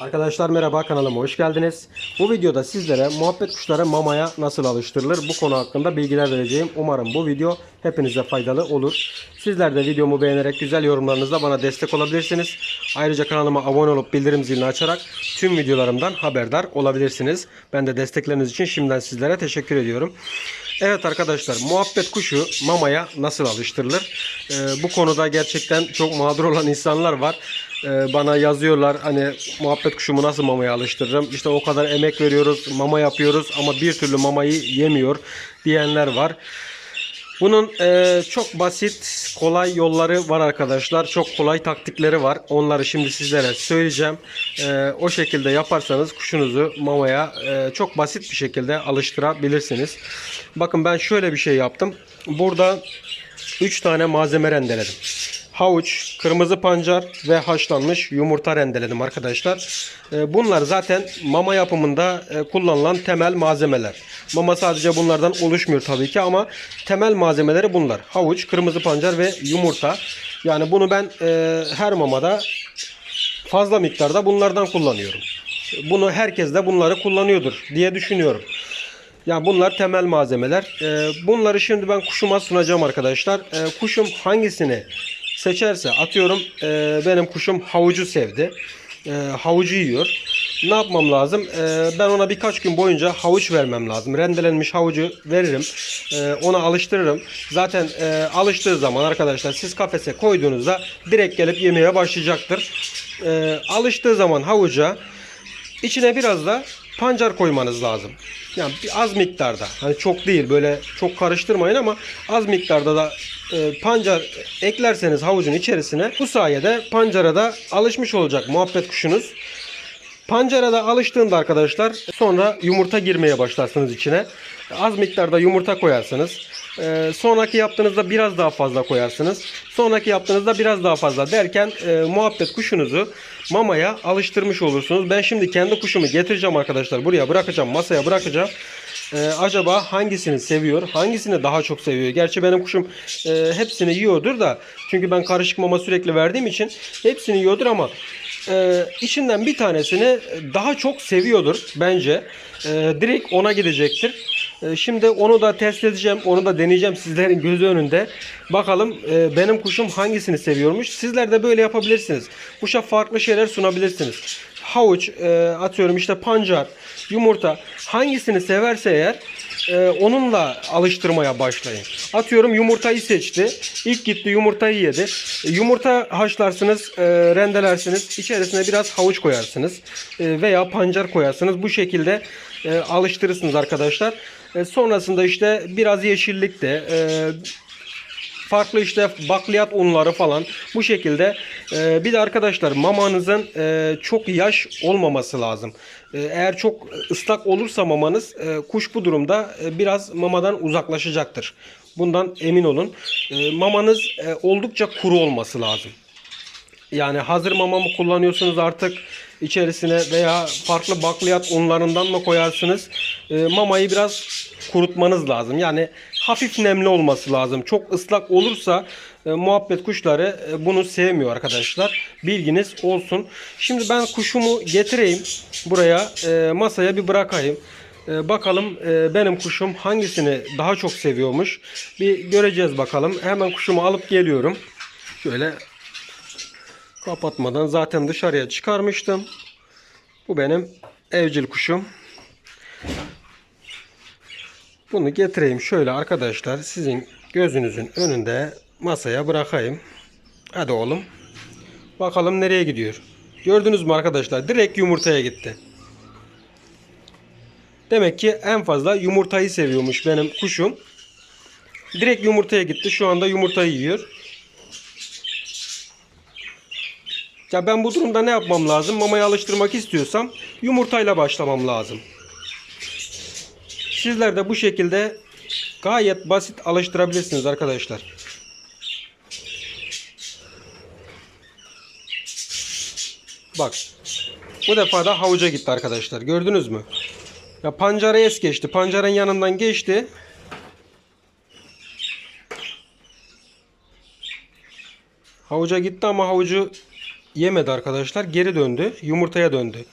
Arkadaşlar merhaba kanalıma hoş geldiniz. Bu videoda sizlere muhabbet kuşları mamaya nasıl alıştırılır bu konu hakkında bilgiler vereceğim. Umarım bu video hepinize faydalı olur. Sizler de videomu beğenerek güzel yorumlarınızla bana destek olabilirsiniz. Ayrıca kanalıma abone olup bildirim zilini açarak tüm videolarımdan haberdar olabilirsiniz. Ben de destekleriniz için şimdiden sizlere teşekkür ediyorum. Evet arkadaşlar muhabbet kuşu mamaya nasıl alıştırılır? Ee, bu konuda gerçekten çok mağdur olan insanlar var. Ee, bana yazıyorlar hani muhabbet kuşumu nasıl mamaya alıştırırım? İşte o kadar emek veriyoruz, mama yapıyoruz ama bir türlü mamayı yemiyor diyenler var. Bunun e, çok basit, kolay yolları var arkadaşlar. Çok kolay taktikleri var. Onları şimdi sizlere söyleyeceğim. E, o şekilde yaparsanız kuşunuzu mamaya e, çok basit bir şekilde alıştırabilirsiniz. Bakın ben şöyle bir şey yaptım. Burada 3 tane malzeme rendeledim. Havuç, kırmızı pancar ve haşlanmış yumurta rendeledim arkadaşlar. E, Bunlar zaten mama yapımında e, kullanılan temel malzemeler. Mama sadece bunlardan oluşmuyor tabii ki ama temel malzemeleri bunlar. Havuç, kırmızı pancar ve yumurta. Yani bunu ben e, her mamada fazla miktarda bunlardan kullanıyorum. Bunu herkes de bunları kullanıyordur diye düşünüyorum. Ya bunlar temel malzemeler. Ee, bunları şimdi ben kuşuma sunacağım arkadaşlar. Ee, kuşum hangisini seçerse atıyorum e, benim kuşum havucu sevdi. Ee, havucu yiyor. Ne yapmam lazım? Ee, ben ona birkaç gün boyunca havuç vermem lazım. Rendelenmiş havucu veririm. Ee, ona alıştırırım. Zaten e, alıştığı zaman arkadaşlar siz kafese koyduğunuzda direkt gelip yemeye başlayacaktır. Ee, alıştığı zaman havuca İçine biraz da pancar koymanız lazım. Yani az miktarda. Hani çok değil böyle çok karıştırmayın ama az miktarda da e, pancar eklerseniz havucun içerisine bu sayede pancara da alışmış olacak muhabbet kuşunuz. Pancara da alıştığında arkadaşlar sonra yumurta girmeye başlarsınız içine. Az miktarda yumurta koyarsınız. Ee, sonraki yaptığınızda biraz daha fazla koyarsınız. Sonraki yaptığınızda biraz daha fazla derken e, muhabbet kuşunuzu mamaya alıştırmış olursunuz. Ben şimdi kendi kuşumu getireceğim arkadaşlar. Buraya bırakacağım, masaya bırakacağım. Ee, acaba hangisini seviyor? Hangisini daha çok seviyor? Gerçi benim kuşum e, hepsini yiyordur da. Çünkü ben karışık mama sürekli verdiğim için hepsini yiyordur ama e, içinden bir tanesini daha çok seviyordur bence. E, direkt ona gidecektir. E, şimdi onu da test edeceğim. Onu da deneyeceğim sizlerin gözü önünde. Bakalım e, benim kuşum hangisini seviyormuş. Sizler de böyle yapabilirsiniz. Kuşa farklı şeyler sunabilirsiniz. Havuç, e, atıyorum işte pancar, yumurta hangisini severse eğer e, onunla alıştırmaya başlayın. Atıyorum yumurtayı seçti. İlk gitti yumurtayı yedi. Yumurta haşlarsınız, rendelersiniz. İçerisine biraz havuç koyarsınız. Veya pancar koyarsınız. Bu şekilde alıştırırsınız arkadaşlar. E, sonrasında işte biraz yeşillik de e, farklı işte bakliyat unları falan bu şekilde e, bir de arkadaşlar mamanızın e, çok yaş olmaması lazım. E, eğer çok ıslak olursa mamanız e, kuş bu durumda e, biraz mamadan uzaklaşacaktır. Bundan emin olun. E, mamanız e, oldukça kuru olması lazım. Yani hazır mama mı kullanıyorsunuz artık içerisine veya farklı bakliyat unlarından mı koyarsınız? E, mamayı biraz kurutmanız lazım. Yani hafif nemli olması lazım. Çok ıslak olursa e, muhabbet kuşları e, bunu sevmiyor arkadaşlar. Bilginiz olsun. Şimdi ben kuşumu getireyim buraya e, masaya bir bırakayım. E, bakalım e, benim kuşum hangisini daha çok seviyormuş. Bir göreceğiz bakalım. Hemen kuşumu alıp geliyorum. Şöyle kapatmadan zaten dışarıya çıkarmıştım. Bu benim evcil kuşum. Bunu getireyim şöyle arkadaşlar sizin gözünüzün önünde masaya bırakayım. Hadi oğlum. Bakalım nereye gidiyor. Gördünüz mü arkadaşlar? Direkt yumurtaya gitti. Demek ki en fazla yumurtayı seviyormuş benim kuşum. Direkt yumurtaya gitti. Şu anda yumurtayı yiyor. Ya ben bu durumda ne yapmam lazım? Mamaya alıştırmak istiyorsam yumurtayla başlamam lazım. Sizler de bu şekilde gayet basit alıştırabilirsiniz arkadaşlar. Bak. Bu defa da havuca gitti arkadaşlar. Gördünüz mü? Ya pancara es geçti. Pancarın yanından geçti. Havuca gitti ama havucu yemedi arkadaşlar. Geri döndü. Yumurtaya döndü.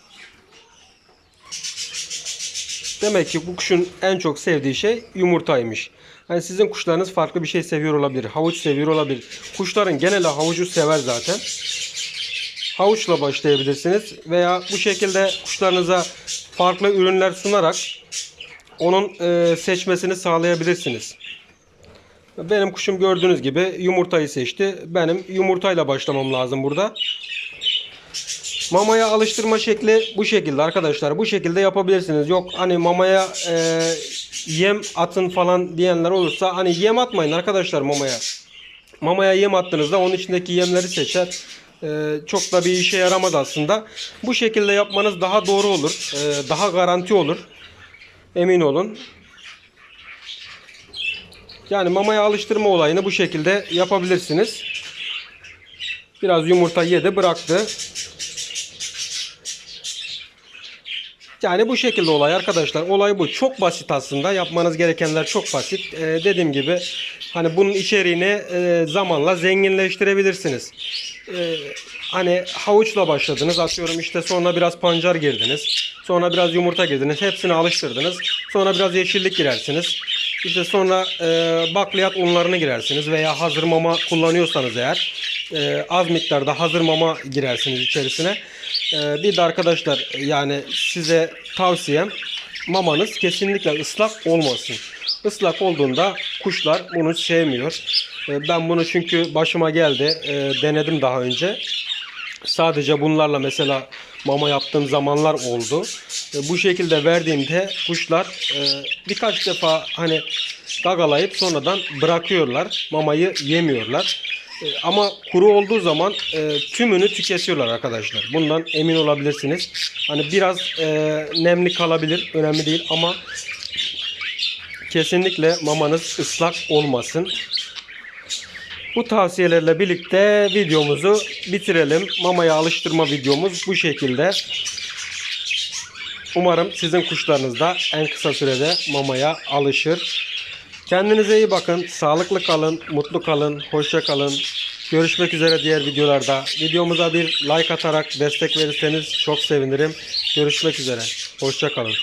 Demek ki bu kuşun en çok sevdiği şey yumurtaymış. Yani sizin kuşlarınız farklı bir şey seviyor olabilir. Havuç seviyor olabilir. Kuşların geneli havucu sever zaten. Havuçla başlayabilirsiniz veya bu şekilde kuşlarınıza farklı ürünler sunarak onun e, seçmesini sağlayabilirsiniz. Benim kuşum gördüğünüz gibi yumurtayı seçti. Benim yumurtayla başlamam lazım burada. Mamaya alıştırma şekli bu şekilde arkadaşlar. Bu şekilde yapabilirsiniz. Yok hani mamaya e, yem atın falan diyenler olursa hani yem atmayın arkadaşlar mamaya. Mamaya yem attığınızda onun içindeki yemleri seçer. E, çok da bir işe yaramaz aslında. Bu şekilde yapmanız daha doğru olur. E, daha garanti olur. Emin olun. Yani mamaya alıştırma olayını bu şekilde yapabilirsiniz. Biraz yumurta yedi bıraktı. Yani bu şekilde olay arkadaşlar. Olay bu. Çok basit aslında. Yapmanız gerekenler çok basit. Ee, dediğim gibi hani bunun içeriğini e, zamanla zenginleştirebilirsiniz. Ee, hani havuçla başladınız. Atıyorum işte sonra biraz pancar girdiniz. Sonra biraz yumurta girdiniz. Hepsini alıştırdınız. Sonra biraz yeşillik girersiniz. İşte sonra e, bakliyat unlarını girersiniz veya hazır mama kullanıyorsanız eğer e, az miktarda hazır mama girersiniz içerisine. E, bir de arkadaşlar yani size tavsiyem mamanız kesinlikle ıslak olmasın. Islak olduğunda kuşlar bunu sevmiyor. E, ben bunu çünkü başıma geldi. E, denedim daha önce. Sadece bunlarla mesela mama yaptığım zamanlar oldu. E, bu şekilde verdiğimde kuşlar e, birkaç defa hani gagalayıp sonradan bırakıyorlar. Mamayı yemiyorlar. E, ama kuru olduğu zaman e, tümünü tüketiyorlar arkadaşlar. Bundan emin olabilirsiniz. Hani biraz e, nemli kalabilir. Önemli değil ama kesinlikle mamanız ıslak olmasın. Bu tavsiyelerle birlikte videomuzu bitirelim. Mamaya alıştırma videomuz bu şekilde. Umarım sizin kuşlarınız da en kısa sürede mamaya alışır. Kendinize iyi bakın. Sağlıklı kalın, mutlu kalın, hoşça kalın. Görüşmek üzere diğer videolarda. Videomuza bir like atarak destek verirseniz çok sevinirim. Görüşmek üzere. Hoşça kalın.